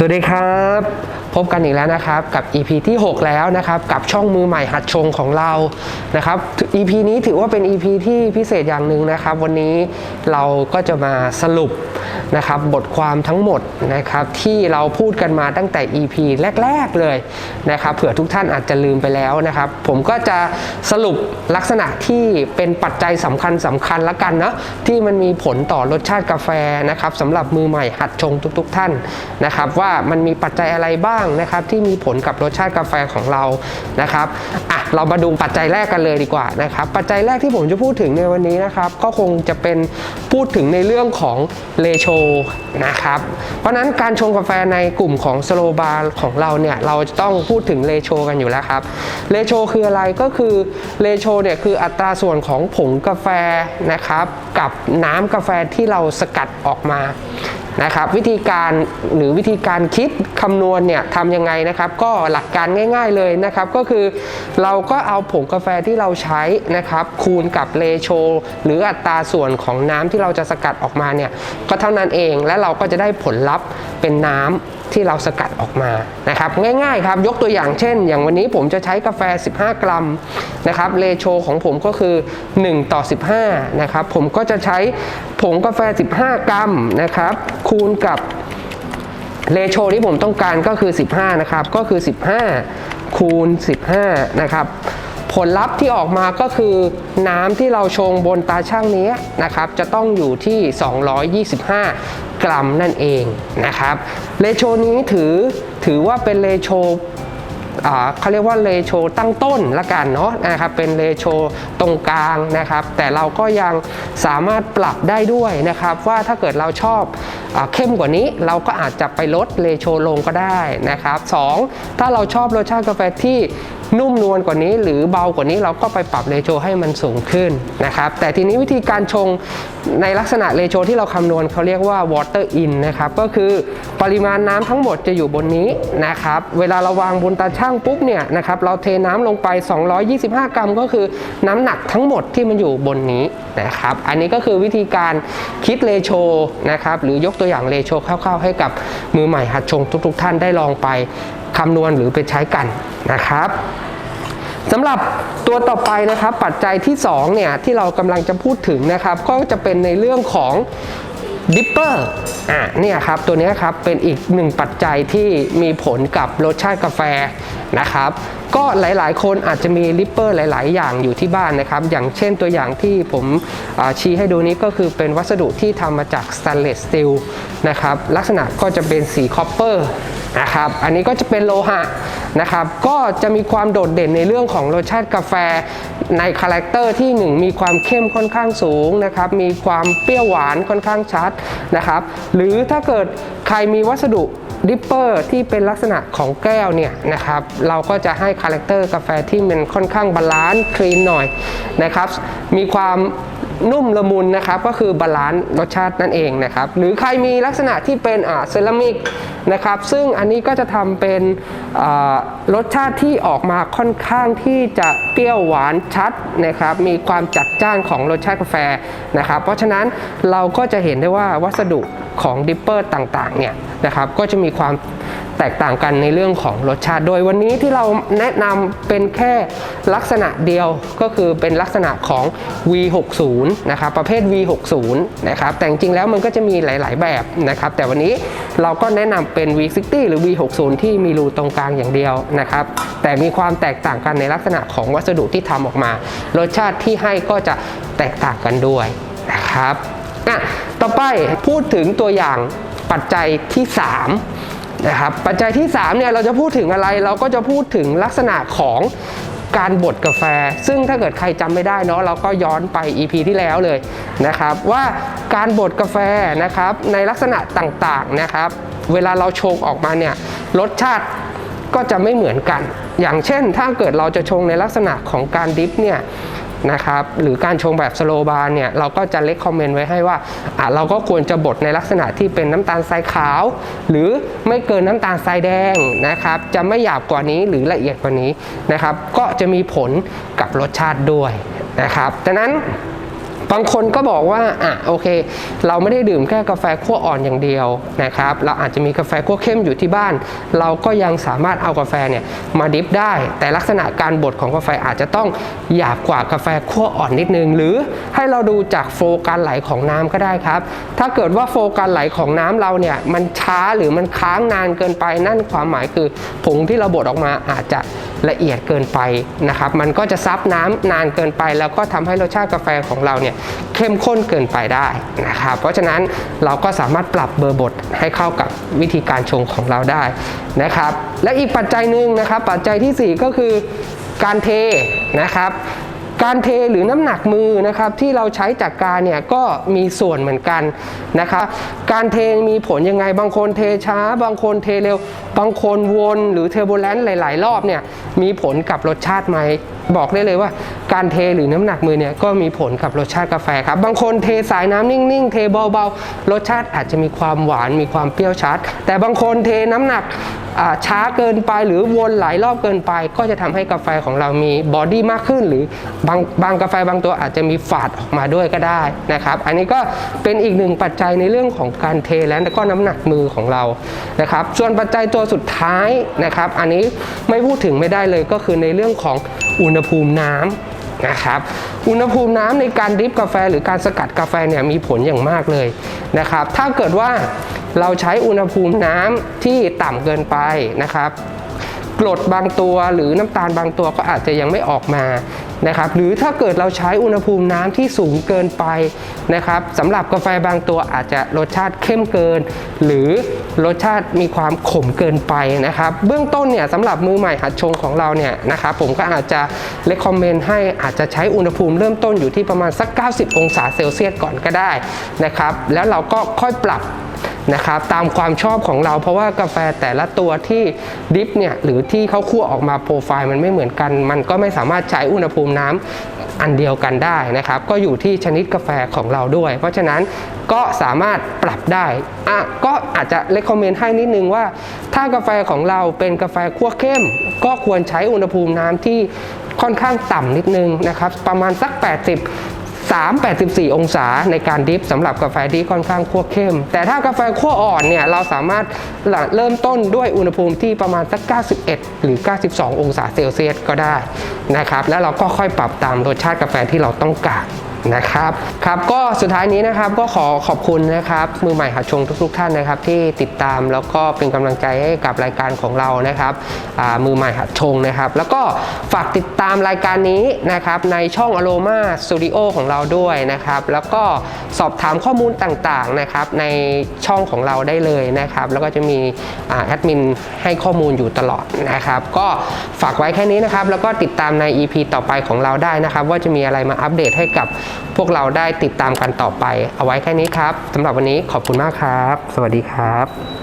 สวัสดีครับ บกันอีกแล้วนะครับ กับ EP ที่ 6 แล้วนะครับ กับช่องมือใหม่หัดชงของเรานะครับ EP นี้ถือว่าเป็น EP ที่พิเศษอย่างหนึ่งนะครับ วันนี้เราก็จะมาสรุปนะครับบทความทั้งหมดนะครับที่เราพูดกันมาตั้งแต่ EP แรก ๆ เลยนะครับเผื่อทุกท่านอาจจะลืมไปแล้วนะครับ ผมก็จะสรุปลักษณะที่เป็นปัจจัยสำคัญสำคัญละกันเนาะที่มันมีผลต่อรสชาติกาแฟนะครับสำหรับมือใหม่หัดชงทุก ๆ ท่านนะครับ ว่ามันมีปัจจัยอะไรบ้างนะครับที่มีผลกับรสชาติกาแฟของเรานะครับอะเรามาดูปัจจัยแรกกันเลยดีกว่านะครับปัจจัยแรกที่ผมจะพูดถึงในวันนี้นะครับก็คงจะเป็นพูดถึงในเรื่องของเลโชนะครับเพราะนั้นการชงกาแฟในกลุ่มของสโลบาร์ของเราเนี่ยเราจะต้องพูดถึงเลโชกันอยู่แล้วครับเลโชคืออะไรก็คือเลโชเนี่ยคืออัตราส่วนของผงกาแฟนะครับกับน้ำกาแฟที่เราสกัดออกมา นะครับวิธีการหรือวิธีการคิดคำนวณเนี่ยทำยังไงนะครับก็หลักการง่ายๆเลยนะครับก็คือเราก็เอาผงกาแฟที่เราใช้นะครับคูณกับเลโชหรืออัตราส่วนของน้ำที่เราจะสกัดออกมาเนี่ยก็เท่านั้นเองและเราก็จะได้ผลลัพธ์เป็นน้ำที่เราสกัดออกมานะครับง่ายๆครับยกตัวอย่างเช่น อย่างวันนี้ผมจะใช้กาแฟ 15 กรัมนะครับเลโชของผมก็คือ 1 ต่อ 15นะครับผมก็จะใช้ผงกาแฟ 15 กรัมนะครับคูณกับเลโชที่ผมต้องการก็คือ 15 นะครับ ก็คือ 15 คูณ 15 นะครับ ผลลัพธ์ที่ออกมาก็คือน้ำที่เราชงบนตาช่างนี้นะครับจะต้องอยู่ที่ 225 กรัมนั่นเองนะครับเลโชนี้ถือถือว่าเป็นเลโชเขาเรียกว่าเลโชตั้งต้นละกันเนาะนะครับเป็นเลโชตรงกลางนะครับ แต่เราก็ยังสามารถปรับได้ด้วยนะครับ ว่าถ้าเกิดเราชอบอเข้มกว่านี้ เราก็อาจจะไปลดเลโชลงก็ได้นะครับสองถ้าเราชอบรสชาติกาแฟที่ นุ่มนวลกว่านี้หรือเบากว่านี้เราก็ไปปรับเลโชให้มันสูงขึ้นนะครับแต่ทีนี้วิธีการชงในลักษณะเลโชที่เราคำนวณเขาเรียกว่า water in นะครับก็คือปริมาณน้ำทั้งหมดจะอยู่บนนี้นะครับเวลาเราวางบนตาช่างปุ๊บเนี่ยนะครับเราเทน้ำลงไป 225 กรัม ก็คือน้ำหนักทั้งหมดที่มันอยู่บนนี้นะครับอันนี้ก็คือวิธีการคิดเลโชนะครับหรือยกตัวอย่างเลโชคร่าวๆให้กับมือใหม่หัดชงทุก ๆ ท่านได้ลองไป คำนวณหรือไปใช้กันนะครับสำหรับตัวต่อไปนะครับปัจจัยที่2เนี่ยที่เรากำลังจะพูดถึงนะครับ ก็จะเป็นในเรื่องของ ดิปเปอร์อะเนี่ยครับตัวนี้ครับเป็นอีกหนึ่งปัจจัยที่มีผลกับรสชาติกาแฟนะครับก็หลาย ๆ คนอาจจะมีลิปเปอร์หลาย ๆ อย่างอยู่ที่บ้านนะครับ อย่างเช่นตัวอย่างที่ผมชี้ให้ดูนี้ก็คือเป็นวัสดุที่ทำมาจากสแตนเลสสตีลนะครับลักษณะก็จะเป็นสีคอปเปอร์นะครับอันนี้ก็จะเป็นโลหะ นะครับก็จะมีความโดดเด่นในเรื่องของรสชาติกาแฟในคาแรคเตอร์ที่ 1 มีความเข้มค่อนข้างสูงนะครับมีความเปรี้ยวหวานค่อนข้างชัดนะครับหรือถ้าเกิดใครมีวัสดุดิปเปอร์ที่เป็นลักษณะของแก้วเนี่ยนะครับเราก็จะให้คาแรคเตอร์กาแฟที่มันค่อนข้างบาลานซ์คลีนหน่อยนะครับมีความ นุ่มละมุนนะครับก็คือบาลานซ์รสชาตินั่นเองนะครับหรือใครมีลักษณะที่เป็นเซรามิกนะครับซึ่งอันนี้ก็จะทำเป็นรสชาติที่ออกมาค่อนข้างที่จะเปรี้ยวหวานชัดนะครับมีความจัดจ้านของรสชาติกาแฟนะครับเพราะฉะนั้นเราก็จะเห็นได้ว่าวัสดุของดิปเปอร์ต่างๆเนี่ยนะครับก็จะมีความ แตกต่างกันในเรื่องของรสชาติ โดยวันนี้ที่เราแนะนำเป็นแค่ลักษณะเดียวก็คือเป็นลักษณะของ V60 นะครับประเภท V60 นะครับแต่จริงแล้วมันก็จะมีหลาย ๆ แบบนะครับแต่วันนี้เราก็แนะนำเป็น V60 หรือ V60 ที่มีรูตรงกลางอย่างเดียวนะครับแต่มีความแตกต่างกันในลักษณะของวัสดุที่ทำออกมา รสชาติที่ให้ก็จะแตกต่างกันด้วยนะครับอะต่อไปพูดถึงตัวอย่างปัจจัยที่ 3 นะครับปัจจัยที่3เนี่ยเราจะพูดถึงอะไรเราก็จะพูดถึงลักษณะของการบดกาแฟ ซึ่งถ้าเกิดใครจำไม่ได้เนาะเราก็ย้อนไป EP ที่แล้วเลยนะครับ ว่าการบดกาแฟนะครับในลักษณะต่างๆนะครับ เวลาเราชงออกมาเนี่ยรสชาติก็จะไม่เหมือนกัน อย่างเช่นถ้าเกิดเราจะชงในลักษณะของการดิฟเนี่ย นะครับหรือการชงแบบสโลบาร์เนี่ยเราก็จะเล็กคอมเมนต์ไว้ให้ว่าอะเราก็ควรจะบดในลักษณะที่เป็นน้ำตาลทรายขาว หรือไม่เกินน้ำตาลทรายแดงนะครับจะไม่หยาบกว่านี้หรือละเอียดกว่านี้นะครับก็จะมีผลกับรสชาติด้วยนะครับดังนั้น บางคนก็บอกว่าอะโอเค เราไม่ได้ดื่มแค่กาแฟคั่วอ่อนอย่างเดียวนะครับ เราอาจจะมีกาแฟคั่วเข้มอยู่ที่บ้าน เราก็ยังสามารถเอากาแฟเนี่ยมาดิฟได้ แต่ลักษณะการบดของกาแฟอาจจะต้องหยาบกว่ากาแฟคั่วอ่อนนิดนึง หรือให้เราดูจากโฟการไหลของน้ำก็ได้ครับ ถ้าเกิดว่าโฟการไหลของน้ำเราเนี่ยมันช้าหรือมันค้างนานเกินไปนั่นความหมายคือผงที่เราบดออกมาอาจจะละเอียดเกินไปนะครับ มันก็จะซับน้ำนานเกินไป แล้วก็ทำให้รสชาติกาแฟของเราเนี่ยเข้มข้นเกินไปได้นะครับ เพราะฉะนั้นเราก็สามารถปรับเบอร์บดให้เข้ากับวิธีการชงของเราได้นะครับ และอีกปัจจัยหนึ่งนะครับ ปัจจัยทีสี่4 ก็คือการเทนะครับการเทหรือน้ำหนักมือนะครับที่เราใช้จากการเนี่ยก็มีส่วนเหมือนกันนะครับการเทมีผลยังไงบางคนเทช้า บางคนเทเร็ว บางคนวนหรือเทอร์โบแลนซ์หลาย ๆ รอบเนี่ยมีผลกับรสชาติไหม บอกได้เลยว่า การเทหรือน้ำหนักมือเนี่ยก็มีผลกับรสชาติกาแฟครับ บางคนเทสายน้ำนิ่งๆ เทเบาๆ รสชาติอาจจะมีความหวานมีความเปรี้ยวชัด แต่บางคนเทน้ำหนักช้าเกินไปหรือวนหลายรอบเกินไป ก็จะทำให้กาแฟของเรามีบอดี้มากขึ้น หรือบางบางกาแฟบางตัวอาจจะมีฝาดออกมาด้วยก็ได้นะครับ อันนี้ก็เป็นอีกหนึ่งปัจจัยในเรื่องของการเทและก็น้ำหนักมือของเรานะครับ ส่วนปัจจัยตัวสุดท้ายนะครับ อันนี้ไม่พูดถึงไม่ได้เลยก็คือในเรื่องของอุณหภูมิน้ำนะครับอุณหภูมิน้ำในการดริฟกาแฟหรือการสกัดกาแฟเนี่ยมีผลอย่างมากเลยนะครับ ถ้าเกิดว่าเราใช้อุณหภูมิน้ำที่ต่ำเกินไปนะครับกรดบางตัวหรือน้ำตาลบางตัวก็อาจจะยังไม่ออกมานะครับ หรือถ้าเกิดเราใช้อุณหภูมิน้ำที่สูงเกินไปนะครับสำหรับกาแฟบางตัวอาจจะรสชาติเข้มเกิน หรือ รสชาติมีความขมเกินไปนะครับ เบื้องต้นเนี่ยสำหรับมือใหม่หัดชงของเราเนี่ยนะครับผมก็อาจจะเลคคอมเมนต์ให้อาจจะใช้อุณหภูมิเริ่มต้นอยู่ที่ประมาณสัก 90 องศาเซลเซียสก่อนก็ได้นะครับ แล้วเราก็ค่อยปรับนะครับตามความชอบของเราเพราะว่ากาแฟแต่ละตัวที่ดิฟเนี่ยหรือที่เขาคั่วออกมาโปรไฟล์มันไม่เหมือนกัน มันก็ไม่สามารถใช้อุณหภูมิน้ำ อันเดียวกันได้นะครับ ก็อยู่ที่ชนิดกาแฟของเราด้วย เพราะฉะนั้นก็สามารถปรับได้อะก็อาจจะเลคคอมเมนต์ให้นิดนึงว่า ถ้ากาแฟของเราเป็นกาแฟคั่วเข้ม ก็ควรใช้อุณหภูมิน้ำที่ค่อนข้างต่ำนิดนึงนะครับ ประมาณสัก 80 384 องศาในการดริฟสำหรับกาแฟที่ค่อนข้างคั่วเข้ม แต่ถ้ากาแฟคั่วอ่อนเนี่ยเราสามารถเริ่มต้นด้วยอุณหภูมิที่ประมาณสัก 91 หรือ 92 องศาเซลเซียสก็ได้นะครับแล้วเราก็ค่อยปรับตามรสชาติกาแฟที่เราต้องการ นะครับครับก็สุดท้ายนี้นะครับก็ขอขอบคุณนะครับมือใหม่หัดชงทุกๆท่านนะครับที่ติดตามแล้วก็เป็นกำลังใจให้กับรายการของเรานะครับมือใหม่หัดชงนะครับ แล้วก็ฝากติดตามรายการนี้นะครับในช่อง Aroma Studio ของเราด้วยนะครับ แล้วก็สอบถามข้อมูลต่างๆนะครับในช่องของเราได้เลยนะครับ แล้วก็จะมีแอดมินให้ข้อมูลอยู่ตลอดนะครับ ก็ฝากไว้แค่นี้นะครับ แล้วก็ติดตามใน EP ต่อไปของเราได้นะครับ ว่าจะมีอะไรมาอัปเดตให้กับพวกเราได้ติดตามกันต่อไป เอาไว้แค่นี้ครับสำหรับวันนี้ขอบคุณมากครับ สวัสดีครับ